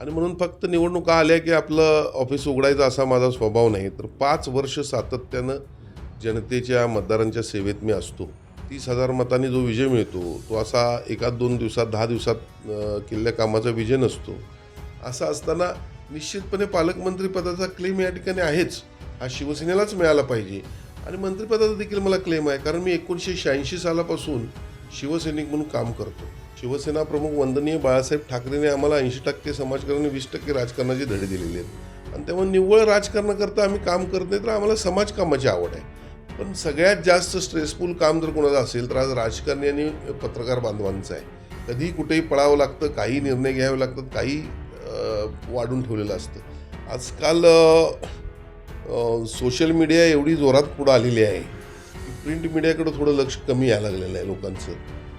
आणि म्हणून फक्त निवडणुका आल्या की आपलं ऑफिस उघडायचं असा माझा स्वभाव नाही. तर पाच वर्ष सातत्यानं जनतेच्या मतदारांच्या सेवेत मी असतो. तीस हजार मतांनी जो विजय मिळतो तो असा एका दोन दिवसात दहा दिवसात केलेल्या कामाचा विजय नसतो. असं असताना निश्चितपणे पालकमंत्रीपदाचा क्लेम या ठिकाणी आहेच. हा शिवसेनेलाच मिळाला पाहिजे. आणि मंत्रिपदाचा देखील मला क्लेम आहे. कारण मी एकोणीसशे शहाऐंशी सालापासून शिवसैनिक म्हणून काम करतो. शिवसेना प्रमुख वंदनीय बाळासाहेब ठाकरेने आम्हाला ऐंशी टक्के समाजकारण आणि वीस टक्के राजकारणाची धडे दिलेले आहेत. आणि तेव्हा निव्वळ राजकारणाकरता आम्ही काम करत नाही तर आम्हाला समाजकामाची आवड आहे. पण सगळ्यात जास्त स्ट्रेसफुल काम जर कोणाचं असेल तर आज राजकारणी आणि पत्रकार बांधवांचं आहे. कधीही कुठेही पळावं लागतं काही निर्णय घ्यावे लागतात काही वाढून ठेवलेलं असतं. आजकाल सोशल मीडिया एवढी जोरात पुढं आलेली आहे की प्रिंट मीडियाकडं थोडं लक्ष कमी यायला लागलेलं आहे लोकांचं.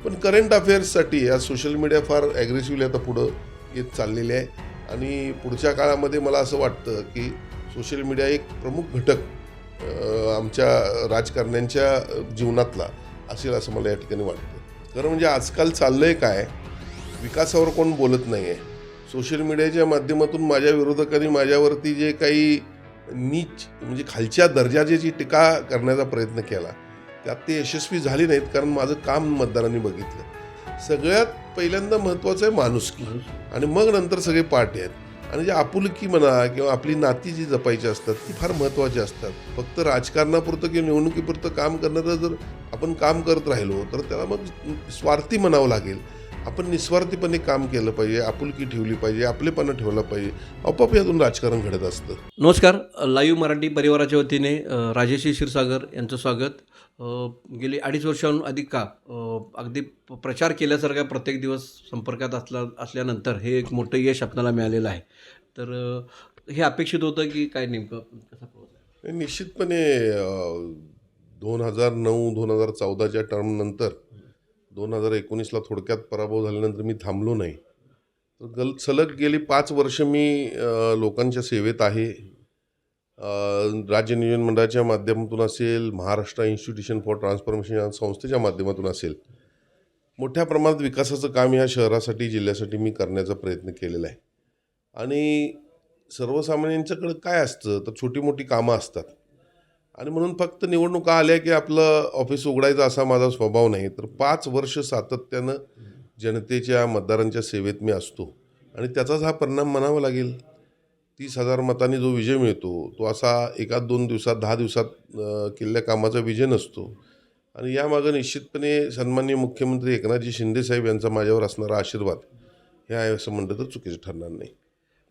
पण करंट अफेअर्ससाठी या सोशल मीडिया फार ॲग्रेसिव्हली आता पुढं येत चाललेली आहे. आणि पुढच्या काळामध्ये मला असं वाटतं की सोशल मीडिया एक प्रमुख घटक आमच्या राजकारण्यांच्या जीवनातला असेल असं मला या ठिकाणी वाटतं. खरं म्हणजे आजकाल चाललं आहे काय? विकासावर कोण बोलत नाही आहे सोशल मीडियाच्या माध्यमातून माझ्या विरोधकांनी माझ्यावरती जे काही नीच म्हणजे खालच्या दर्जाची जी टीका करण्याचा प्रयत्न केला त्यात ते यशस्वी झाले नाहीत कारण माझं काम मतदारांनी बघितलं. सगळ्यात पहिल्यांदा महत्त्वाचं आहे माणुसकी. आणि मग नंतर सगळे पार्टी आहेत. आणि जे आपुलकी म्हणा किंवा आपली नाती जी जपायची असतात ती फार महत्त्वाची असतात. फक्त राजकारणापुरतं किंवा निवडणुकीपुरतं काम करणारं जर आपण काम करत राहिलो तर त्याला मग स्वार्थी म्हणावं लागेल. आपण निस्वार्थीपणे काम केलं पाहिजे आपुलकी ठेवली पाहिजे आपलेपणा ठेवला पाहिजे. आपोआप यातून राजकारण घडत असतं. नमस्कार. लाईव्ह मराठी परिवाराच्या वतीने अ, राजेश क्षीरसागर यांचं स्वागत. गेली अडीच वर्षाहून अधिक का अगदी प- प्रचार केल्यासारखा प्रत्येक दिवस संपर्कात असला असल्यानंतर हे एक मोठं यश आपल्याला मिळालेलं आहे. तर हे अपेक्षित होतं की काय नेमकं कसा निश्चितपणे दोन हजार नऊ दोन हजार चौदाच्या टर्मनंतर दोन हजार एकोणीसला थोडक्यात पराभव झाल्यानंतर मी थांबलो नाही. तर गल सलग गेली पाच वर्ष मी लोकांच्या सेवेत आहे. राज्य नियोजन मंडळाच्या माध्यमातून असेल महाराष्ट्र इन्स्टिट्यूशन फॉर ट्रान्सफॉर्मेशन या संस्थेच्या माध्यमातून असेल मोठ्या प्रमाणात विकासाचं काम या शहरासाठी जिल्ह्यासाठी मी करण्याचा प्रयत्न केलेला आहे. आणि सर्वसामान्यांच्याकडं काय असतं तर छोटी मोठी कामं असतात. आणि म्हणून फक्त निवडणुका आल्या की आपलं ऑफिस उघडायचं असा माझा स्वभाव नाही तर पाच वर्ष सातत्यानं जनतेच्या मतदारांच्या सेवेत मी असतो. आणि त्याचाच हा परिणाम म्हणावा लागेल. तीस हजार मतांनी जो विजय मिळतो तो असा एका दोन दिवसात दहा दिवसात केलेल्या कामाचा विजय नसतो. आणि यामागं निश्चितपणे सन्माननीय मुख्यमंत्री एकनाथजी शिंदेसाहेब यांचा माझ्यावर असणारा आशीर्वाद हे आहे असं म्हणलं तर चुकीचं ठरणार नाही.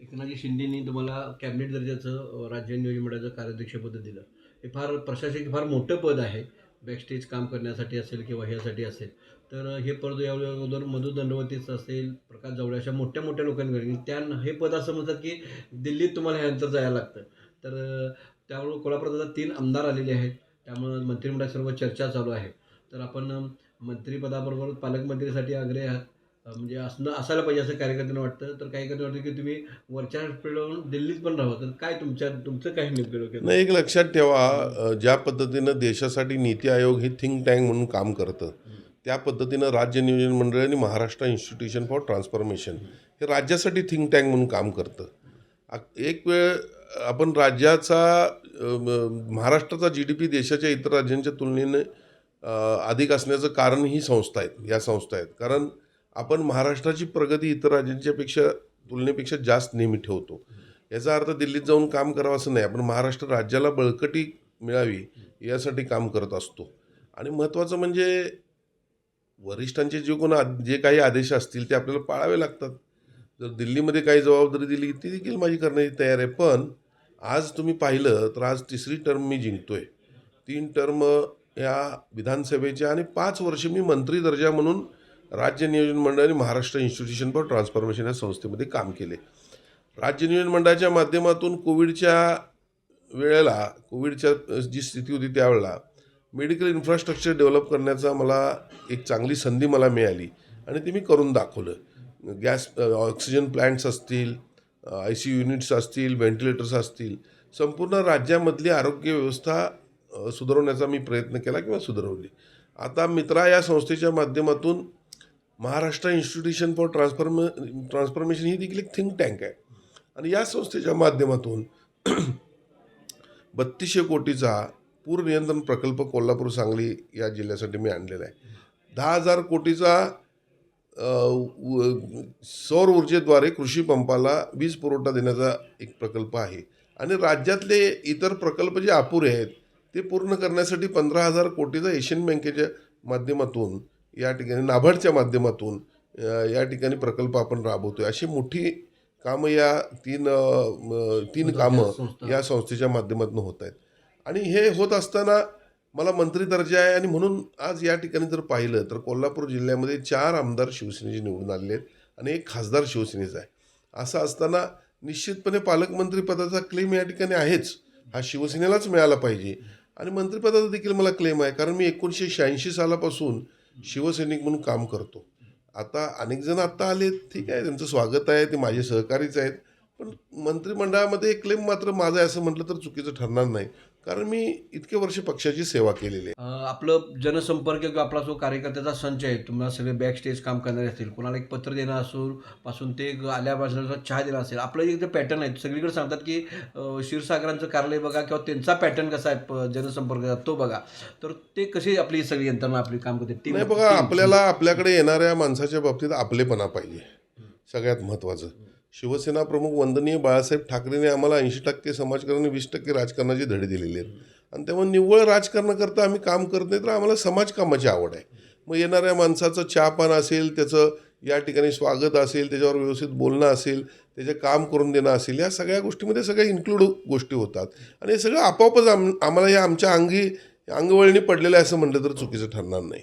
एकनाथजी शिंदेनी तुम्हाला कॅबिनेट दर्जाचं राज्य नियोजन मंडळाचं कार्याध्यक्षपद दिलं. हे फार प्रशासकीय फार मोठं पद आहे. बॅकस्टेज काम करण्यासाठी असेल किंवा ह्यासाठी असेल. तर हे पद यावेळी अगोदर मधु दंडवतीचं असेल प्रकाश जवळ अशा मोठ्या मोठ्या लोकांकडे त्या हे पद असं म्हणतात की दिल्लीत तुम्हाला ह्यानंतर जायला लागतं. तर त्यामुळे कोल्हापुरात तीन आमदार आलेले आहेत. त्यामुळं मंत्रिमंडळात सर्व चर्चा चालू आहे. तर आपण मंत्रीपदाबरोबर मंत्रिपदाबरोबर पालकमंत्रीसाठी आग्रह आहात. म्हणजे असणं असायला पाहिजे असं कार्यकर्त्यांना वाटतं. तर काही वाटतं की तुम्ही वरच्या पिढीवरून दिल्लीत पण राहावं. तर काय तुमच्या तुमचं काय नेमकं डोक्यात? नाही एक लक्षात ठेवा ज्या पद्धतीनं देशासाठी नीती आयोग हे थिंक टँक म्हणून काम करतं त्या पद्धतीनं राज्य नियोजन मंडळ आणि महाराष्ट्र इन्स्टिट्यूशन फॉर ट्रान्सफॉर्मेशन हे राज्यासाठी थिंक टँक म्हणून काम करतं. एक वेळ आपण राज्याचा महाराष्ट्राचा जी डी पी देशाच्या इतर राज्यांच्या तुलनेने अधिक असण्याचं कारण ही संस्था आहेत या संस्था आहेत. कारण आपण महाराष्ट्राची प्रगती इतर राज्यांच्यापेक्षा तुलनेपेक्षा जास्त नेहमी ठेवतो. याचा अर्थ दिल्लीत जाऊन काम करावं असं नाही. आपण महाराष्ट्र राज्याला बळकटी मिळावी यासाठी काम करत असतो. आणि महत्त्वाचं म्हणजे वरिष्ठांचे जे कोण जे काही आदेश असतील ते आपल्याला पाळावे लागतात. जर दिल्लीमध्ये काही जबाबदारी दिली ती देखील माझी करण्याची तयार आहे. पण आज तुम्ही पाहिलं तर आज तिसरी टर्म मी जिंकतोय. तीन टर्म या विधानसभेच्या आणि पाच वर्ष मी मंत्री दर्जा म्हणून राज्य नियोजन मंडळ आणि महाराष्ट्र इन्स्टिट्यूशन फॉर ट्रान्सफॉर्मेशन या संस्थेमध्ये काम केले. राज्य नियोजन मंडळाच्या माध्यमातून कोविडच्या वेळेला कोविडच्या जी स्थिती होती त्यावेळेला मेडिकल इन्फ्रास्ट्रक्चर डेव्हलप करण्याचा मला एक चांगली संधी मला मिळाली आणि ते मी करून दाखवलं. गॅस ऑक्सिजन प्लॅन्ट्स असतील आय सी युनिट्स असतील व्हेंटिलेटर्स असतील संपूर्ण राज्यामधली आरोग्य व्यवस्था सुधारवण्याचा मी प्रयत्न केला किंवा सुधारवली. आता मित्रा या संस्थेच्या माध्यमातून Maharashtra institution for transform transformation ही देखील एक थिंक टँक आहे. आणि या संस्थेच्या माध्यमातून बत्तीसशे कोटीचा पूर नियंत्रण प्रकल्प कोल्हापूर सांगली या जिल्ह्यासाठी मी आणलेला आहे. दहा हजार कोटीचा सौर ऊर्जेद्वारे कृषी पंपाला वीज पुरवठा देण्याचा एक प्रकल्प आहे. आणि राज्यातले इतर प्रकल्प जे अपुरे आहेत ते पूर्ण करण्यासाठी पंधरा हजार कोटीचा एशियन बँकेच्या माध्यमातून या ठिकाणी नाबार्डच्या माध्यमातून या ठिकाणी प्रकल्प आपण राबवतोय. अशी मोठी कामं या तीन तीन कामं. या संस्थेच्या माध्यमातून होत आहेत. आणि हे होत असताना मला मंत्री दर्जा आहे आणि म्हणून आज या ठिकाणी जर पाहिलं तर कोल्हापूर जिल्ह्यामध्ये चार आमदार शिवसेनेचे निवडून आलेले आहेत आणि एक खासदार शिवसेनेचा आहे. असं असताना निश्चितपणे पालकमंत्री पदाचा क्लेम या ठिकाणी आहेच. हा शिवसेनेलाच मिळाला पाहिजे. आणि मंत्रिपदाचा देखील मला क्लेम आहे. कारण मी एकोणीसशे शहाऐंशी सालापासून शिवसैनिक म्हणून काम करतो. आता अनेक जण आत्ता आले ठीक आहे त्यांचं स्वागत आहे ते माझे सहकारीच आहेत. पण मंत्रिमंडळामध्ये एक क्लेम मात्र माझं आहे असं म्हटलं तर चुकीचं ठरणार नाही. कारण मी इतके वर्ष पक्षाची सेवा केलेली आहे. आपलं जनसंपर्क किंवा आपला जो कार्यकर्त्याचा संच आहे तुम्हाला सगळे बॅक स्टेज काम करणारे असतील कोणाला एक पत्र देणं असून पासून ते आल्यापासून चहा देणं असेल आपलं एक जे पॅटर्न आहे. सगळीकडे सांगतात की क्षीरसागरांचं कार्यालय बघा किंवा त्यांचा पॅटर्न कसा आहे जनसंपर्काचा तो बघा. तर ते कशी आपली सगळी यंत्रणा आपली काम करते नाही बघा आपल्याला आपल्याकडे येणाऱ्या माणसाच्या बाबतीत आपलेपणा पाहिजे. सगळ्यात महत्त्वाचं शिवसेना प्रमुख वंदनीय बाळासाहेब ठाकरेंनी आम्हाला ऐंशी टक्के समाजकारण आणि वीस टक्के राजकारणाची धडे दिलेली आहेत. आणि त्यामुळे निव्वळ राजकारणाकरता आम्ही काम करत नाही तर आम्हाला समाजकामाची आवड आहे. मग येणाऱ्या माणसाचं चहापान असेल त्याचं या ठिकाणी स्वागत असेल त्याच्यावर व्यवस्थित बोलणं असेल त्याचे काम करून देणं असेल या सगळ्या गोष्टीमध्ये सगळ्या इन्क्लूड गोष्टी होतात. आणि हे सगळं आपोआपच आम आम्हाला या आमच्या अंगी अंगवळणी पडलेलं आहे असं म्हटलं तर चुकीचं ठरणार नाही.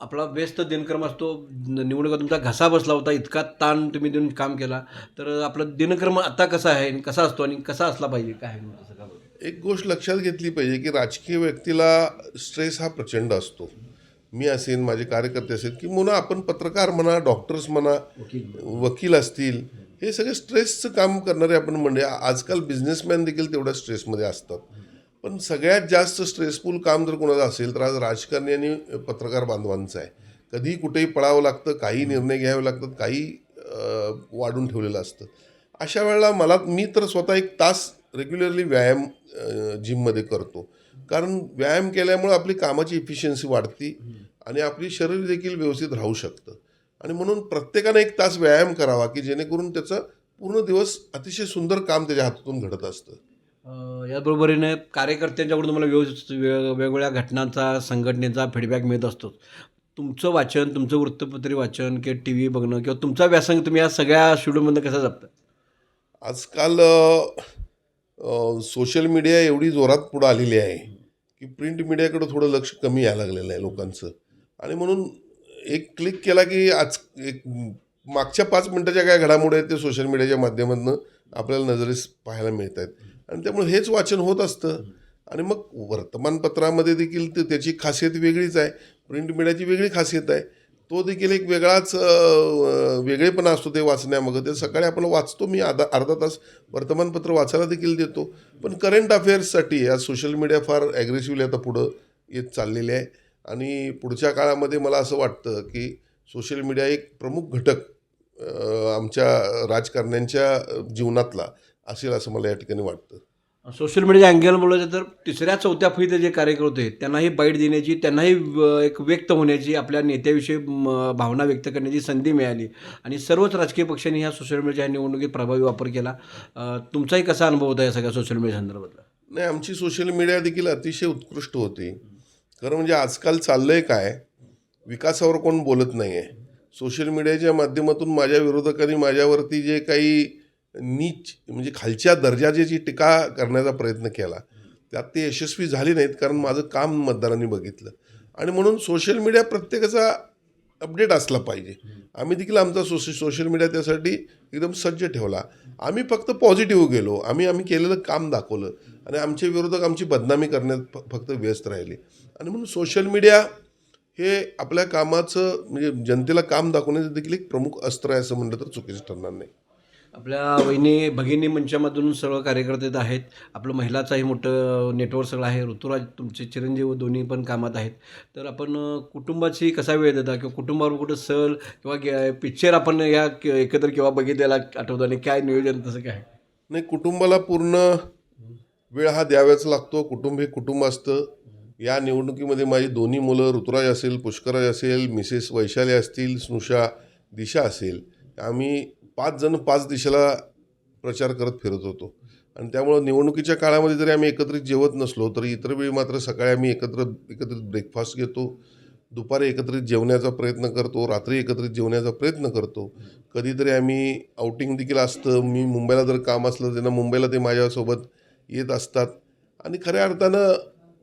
आपला व्यस्त दिनक्रम असतो. निवडणुका तुमचा घसा बसला होता इतका ताण तुम्ही देऊन काम केला. तर आपला दिनक्रम आता कसा आहे आणि कसा असतो आणि कसा असला पाहिजे? काय. एक गोष्ट लक्षात घेतली पाहिजे की राजकीय व्यक्तीला स्ट्रेस हा प्रचंड असतो. मी असेल माझे कार्यकर्ते असेल की म्हणून आपण पत्रकार म्हणा डॉक्टर्स म्हणा वकील वकील असतील हे सगळे स्ट्रेसचं काम करणारे आपण म्हणजे आजकाल बिझनेसमॅन देखील तेवढ्या स्ट्रेसमध्ये असतात. पण सगळ्यात जास्त स्ट्रेसफुल काम जर कोणाचं असेल तर आज राजकारणी आणि पत्रकार बांधवांचं आहे. कधीही कुठेही पळावं लागतं काही निर्णय घ्यावे लागतात काही वाढून ठेवलेलं असतं. अशा वेळेला मला मी तर स्वतः एक तास रेग्युलरली व्यायाम जिममध्ये करतो. कारण व्यायाम केल्यामुळे आपली कामाची इफिशियन्सी वाढती आणि आपली शरीर देखील व्यवस्थित राहू शकतं. आणि म्हणून प्रत्येकाने एक तास व्यायाम करावा की जेणेकरून त्याचं पूर्ण दिवस अतिशय सुंदर काम त्याच्या हातातून घडत असतं. याचबरोबरीने कार्यकर्त्यांच्याकडून तुम्हाला व्यवस्थित वेग वेगवेगळ्या घटनांचा संघटनेचा फीडबॅक मिळत असतो. तुमचं वाचन तुमचं वृत्तपत्री वाचन किंवा टी व्ही बघणं किंवा तुमचा व्यासंग तुम्ही या सगळ्या शेड्यूलमध्ये कसा जपता? आजकाल सोशल मीडिया एवढी जोरात पुढं आलेली आहे की प्रिंट मीडियाकडं थोडं लक्ष कमी यायला लागलेलं आहे लोकांचं. आणि म्हणून एक क्लिक केला की आज एक मागच्या पाच मिनटाच्या काय घडामोडी आहेत ते सोशल मीडियाच्या माध्यमातून आपल्याला नजरेस पाहायला मिळत आहेत आणि त्यामुळे हेच वाचन होत असतं. आणि मग वर्तमानपत्रामध्ये देखील ते- त्याची खासियत वेगळीच आहे. प्रिंट मीडियाची वेगळी खासियत आहे. तो देखील एक वेगळाच वेगळेपणा असतो ते वाचण्यामागं. ते सकाळी आपण वाचतो मी आधा अर्धा तास वर्तमानपत्र वाचायला देखील देतो. पण करंट अफेअर्ससाठी आज सोशल मीडिया फार ॲग्रेसिव्हली आता पुढं येत चाललेली आहे. आणि पुढच्या काळामध्ये मला असं वाटतं की सोशल मीडिया एक प्रमुख घटक आमच्या राजकारण्यांच्या जीवनातला. असेल असं मला या ठिकाणी वाटतं. सोशल मीडियाच्या अँगल बोलायचं तर तिसऱ्या चौथ्या फळीचे जे कार्यकर्ते आहेत त्यांनाही बाईट देण्याची त्यांनाही एक व्यक्त होण्याची आपल्या नेत्याविषयी म, भावना व्यक्त करण्याची संधी मिळाली. आणि सर्वच राजकीय पक्षांनी ह्या सोशल मीडियाच्या निवडणुकीत प्रभावी वापर केला. तुमचाही कसा अनुभव होता या सगळ्या सोशल मीडिया संदर्भातला? नाही आमची सोशल मीडिया देखील अतिशय उत्कृष्ट होती. खरं म्हणजे आजकाल चाललंय काय विकासावर कोण बोलत नाही आहे सोशल मीडियाच्या माध्यमातून माझ्या विरोधकांनी माझ्यावरती जे काही नीच म्हणजे खालच्या दर्जाची जी टीका करण्याचा प्रयत्न केला त्यात ते यशस्वी झाले नाहीत कारण माझं काम मतदारांनी बघितलं. आणि म्हणून सोशल मीडिया प्रत्येकाचा अपडेट असला पाहिजे. आम्ही देखील आमचा सोश सोशल मीडिया त्यासाठी एकदम सज्ज ठेवला. आम्ही फक्त पॉझिटिव्ह गेलो. आम्ही आम्ही केलेलं काम दाखवलं. आणि आमचे विरोधक आमची बदनामी करण्यात फक्त व्यस्त राहिले. आणि म्हणून सोशल मीडिया हे आपल्या कामाचं म्हणजे जनतेला काम दाखवण्याचं देखील एक प्रमुख अस्त्र आहे असं म्हटलं तर चुकीचं ठरणार नाही. आपल्या वहिनी भगिनी मंचामधून सर्व कार्यकर्ते आहेत. आपलं महिलाचाही मोठं नेटवर्क सगळं आहे. ऋतुराज तुमचे चिरंजीव दोन्ही पण कामात आहेत. तर आपण कुटुंबाची कसा वेळ देता? किंवा कुटुंबावर कुठं सहल किंवा पिक्चर आपण या क- एकत्र किंवा बघितलेला आठवतो आणि काय नियोजन तसं काय? नाही कुटुंबाला पूर्ण वेळ हा द्यावाच लागतो. कुटुंब हे कुटुंब असतं. या निवडणुकीमध्ये माझी दोन्ही मुलं ऋतुराज असेल पुष्कराज असेल मिसेस वैशाली असतील स्नुषा दिशा असेल. आम्ही पाच जण पाच दिशेला प्रचार करत फिरत होतो. आणि त्यामुळं निवडणुकीच्या काळामध्ये जरी आम्ही एकत्रित जेवत नसलो तरी इतर वेळी मात्र सकाळी आम्ही एकत्र एकत्रित ब्रेकफास्ट घेतो. दुपारी एकत्रित जेवण्याचा प्रयत्न करतो. रात्री एकत्रित जेवण्याचा प्रयत्न करतो. कधीतरी आम्ही आउटिंग देखील असतं. मी मुंबईला जर काम असलं त्यांना मुंबईला ते माझ्यासोबत येत असतात. आणि खऱ्या अर्थानं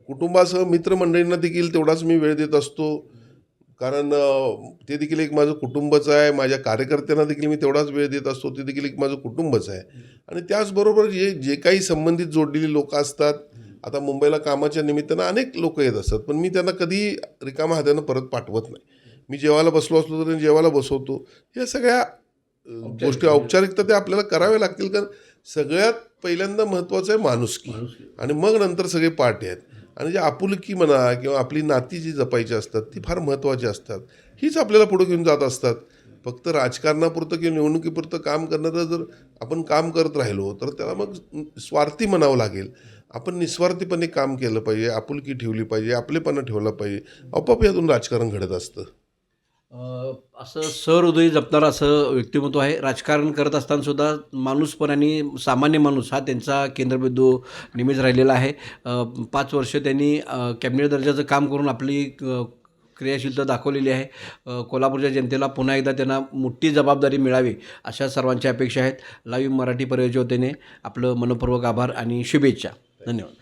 कुटुंबासह मित्रमंडळींना देखील तेवढाच मी वेळ देत असतो. कारण ते देखील एक माझं कुटुंबच आहे. माझ्या कार्यकर्त्यांना देखील मी तेवढाच वेळ देत असतो. ते देखील एक माझं कुटुंबच आहे. आणि त्याचबरोबर जे जे काही संबंधित जोडलेली लोक असतात आता मुंबईला कामाच्या निमित्तानं अनेक लोक येत असतात. पण मी त्यांना कधी रिकामा हातानं परत पाठवत नाही. मी जेवायला बसलो असलो तरी जेवायला बसवतो. या सगळ्या गोष्टी औपचारिकता त्या आपल्याला कराव्या लागतील. कारण सगळ्यात पहिल्यांदा महत्त्वाचं आहे माणुसकी. आणि मग नंतर सगळे पार्टी आहेत. आणि जे आपुलकी म्हणा किंवा आपली नाती जी जपायची असतात ती फार महत्त्वाची असतात. हीच आपल्याला पुढे घेऊन जात असतात. फक्त राजकारणापुरतं किंवा निवडणुकीपुरतं काम करणारं जर आपण काम करत राहिलो तर त्याला मग स्वार्थी म्हणावं लागेल. आपण निस्वार्थीपणे काम केलं पाहिजे आपुलकी ठेवली पाहिजे आपलेपणा ठेवला पाहिजे. आपोआप यातून राजकारण घडत असतं. असं सहृदय जपणारं असं व्यक्तिमत्व आहे. राजकारण करत असतानासुद्धा माणूसपण माणूस पण आणि सामान्य माणूस हा त्यांचा केंद्रबिंदू नेहमीच राहिलेला आहे. पाच वर्ष त्यांनी कॅबिनेट दर्जाचं काम करून आपली क्रियाशीलता दाखवलेली आहे. कोल्हापूरच्या जनतेला पुन्हा एकदा त्यांना मोठी जबाबदारी मिळावी अशा सर्वांच्या अपेक्षा आहेत. लाईव्ह मराठी परियोजनेने आपलं मनपूर्वक आभार आणि शुभेच्छा. धन्यवाद.